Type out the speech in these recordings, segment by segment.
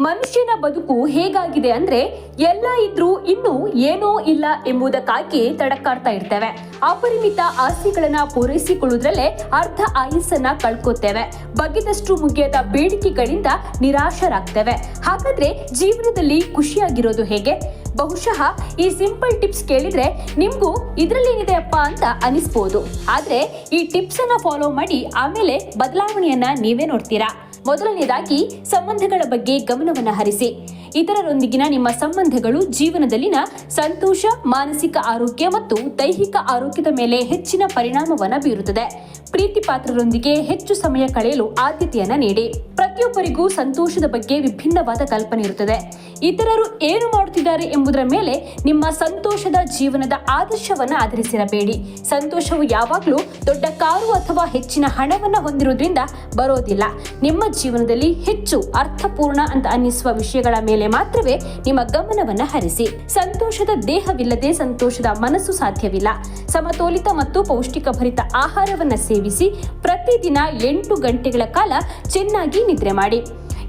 ಮನುಷ್ಯನ ಬದುಕು ಹೇಗಾಗಿದೆ ಅಂದ್ರೆ ಎಲ್ಲ ಇದ್ರೂ ಇನ್ನೂ ಏನೋ ಇಲ್ಲ ಎಂಬುದಕ್ಕಾಗಿ ತಡಕಾಡ್ತಾ ಇರ್ತೇವೆ. ಅಪರಿಮಿತ ಆಸ್ತಿಗಳನ್ನ ಪೂರೈಸಿಕೊಳ್ಳುವುದರಲ್ಲೇ ಅರ್ಧ ಆಯಸ್ಸನ್ನ ಕಳ್ಕೊತೇವೆ. ಬಗೆದಷ್ಟು ಮುಗಿಯದ ಬೇಡಿಕೆಗಳಿಂದ ನಿರಾಶರಾಗ್ತೇವೆ. ಹಾಗಾದ್ರೆ ಜೀವನದಲ್ಲಿ ಖುಷಿಯಾಗಿರೋದು ಹೇಗೆ? ಬಹುಶಃ ಈ ಸಿಂಪಲ್ ಟಿಪ್ಸ್ ಕೇಳಿದ್ರೆ ನಿಮ್ಗೂ ಇದ್ರಲ್ಲೇನಿದೆ ಅಪ್ಪ ಅಂತ ಅನಿಸ್ಬೋದು. ಆದ್ರೆ ಈ ಟಿಪ್ಸ್ ಅನ್ನ ಫಾಲೋ ಮಾಡಿ ಆಮೇಲೆ ಬದಲಾವಣೆಯನ್ನ ನೀವೇ ನೋಡ್ತೀರಾ? ಮೊದಲನೇದಾಗಿ ಸಂಬಂಧಗಳ ಬಗ್ಗೆ ಗಮನವನ್ನು ಹರಿಸಿ. ಇತರರೊಂದಿಗಿನ ನಿಮ್ಮ ಸಂಬಂಧಗಳು ಜೀವನದಲ್ಲಿನ ಸಂತೋಷ, ಮಾನಸಿಕ ಆರೋಗ್ಯ ಮತ್ತು ದೈಹಿಕ ಆರೋಗ್ಯದ ಮೇಲೆ ಹೆಚ್ಚಿನ ಪರಿಣಾಮವನ್ನು ಬೀರುತ್ತದೆ. ಪ್ರೀತಿ ಪಾತ್ರರೊಂದಿಗೆ ಹೆಚ್ಚು ಸಮಯ ಕಳೆಯಲು ಆದ್ಯತೆಯನ್ನು ನೀಡಿ. ಪ್ರತಿಯೊಬ್ಬರಿಗೂ ಸಂತೋಷದ ಬಗ್ಗೆ ವಿಭಿನ್ನವಾದ ಕಲ್ಪನೆ ಇರುತ್ತದೆ. ಇತರರು ಏನು ಮಾಡುತ್ತಿದ್ದಾರೆ ಎಂಬುದರ ಮೇಲೆ ನಿಮ್ಮ ಸಂತೋಷದ ಜೀವನದ ಆದರ್ಶವನ್ನು ಆಧರಿಸಿರಬೇಡಿ. ಸಂತೋಷವು ಯಾವಾಗಲೂ ದೊಡ್ಡ ಕಾರು ಅಥವಾ ಹೆಚ್ಚಿನ ಹಣವನ್ನು ಹೊಂದಿರುವುದರಿಂದ ಬರೋದಿಲ್ಲ. ನಿಮ್ಮ ಜೀವನದಲ್ಲಿ ಹೆಚ್ಚು ಅರ್ಥಪೂರ್ಣ ಅಂತ ಅನ್ನಿಸುವ ವಿಷಯಗಳ ಮೇಲೆ ಮಾತ್ರವೇ ನಿಮ್ಮ ಗಮನವನ್ನು ಹರಿಸಿ. ಸಂತೋಷದ ದೇಹವಿಲ್ಲದೆ ಸಂತೋಷದ ಮನಸ್ಸು ಸಾಧ್ಯವಿಲ್ಲ. ಸಮತೋಲಿತ ಮತ್ತು ಪೌಷ್ಟಿಕ ಭರಿತ ಆಹಾರವನ್ನ ಸೇವಿಸಿ ಪ್ರತಿದಿನ ಎಂಟು ಗಂಟೆಗಳ ಕಾಲ ಚೆನ್ನಾಗಿ ನಿದ್ರೆ ಮಾಡಿ.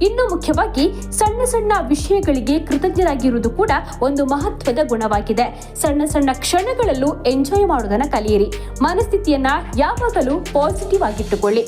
ಇನ್ನು ಮುಖ್ಯವಾಗಿ ಸಣ್ಣ ಸಣ್ಣ ವಿಷಯಗಳಿಗೆ ಕೃತಜ್ಞರಾಗಿರುವುದು ಕೂಡ ಒಂದು ಮಹತ್ವದ ಗುಣವಾಗಿದೆ. ಸಣ್ಣ ಸಣ್ಣ ಕ್ಷಣಗಳಲ್ಲೂ ಎಂಜಾಯ್ ಮಾಡೋದನ್ನ ಕಲಿಯಿರಿ. ಮನಸ್ಥಿತಿಯನ್ನ ಯಾವಾಗಲೂ ಪಾಸಿಟಿವ್ ಆಗಿಟ್ಟುಕೊಳ್ಳಿ.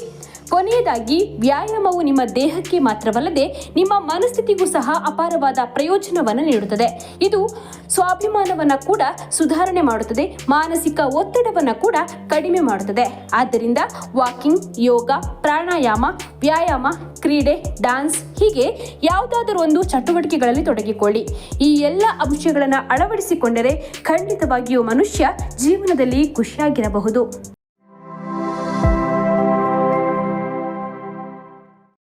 ಕೊನೆಯದಾಗಿ, ವ್ಯಾಯಾಮವು ನಿಮ್ಮ ದೇಹಕ್ಕೆ ಮಾತ್ರವಲ್ಲದೆ ನಿಮ್ಮ ಮನಸ್ಥಿತಿಗೂ ಸಹ ಅಪಾರವಾದ ಪ್ರಯೋಜನವನ್ನು ನೀಡುತ್ತದೆ. ಇದು ಸ್ವಾಭಿಮಾನವನ್ನು ಕೂಡ ಸುಧಾರಣೆ ಮಾಡುತ್ತದೆ, ಮಾನಸಿಕ ಒತ್ತಡವನ್ನು ಕೂಡ ಕಡಿಮೆ ಮಾಡುತ್ತದೆ. ಆದ್ದರಿಂದ ವಾಕಿಂಗ್, ಯೋಗ, ಪ್ರಾಣಾಯಾಮ, ವ್ಯಾಯಾಮ, ಕ್ರೀಡೆ, ಡಾನ್ಸ್, ಹೀಗೆ ಯಾವುದಾದರೂ ಒಂದು ಚಟುವಟಿಕೆಗಳಲ್ಲಿ ತೊಡಗಿಕೊಳ್ಳಿ. ಈ ಎಲ್ಲ ಅಂಶಗಳನ್ನು ಅಳವಡಿಸಿಕೊಂಡರೆ ಖಂಡಿತವಾಗಿಯೂ ಮನುಷ್ಯ ಜೀವನದಲ್ಲಿ ಖುಷಿಯಾಗಿರಬಹುದು.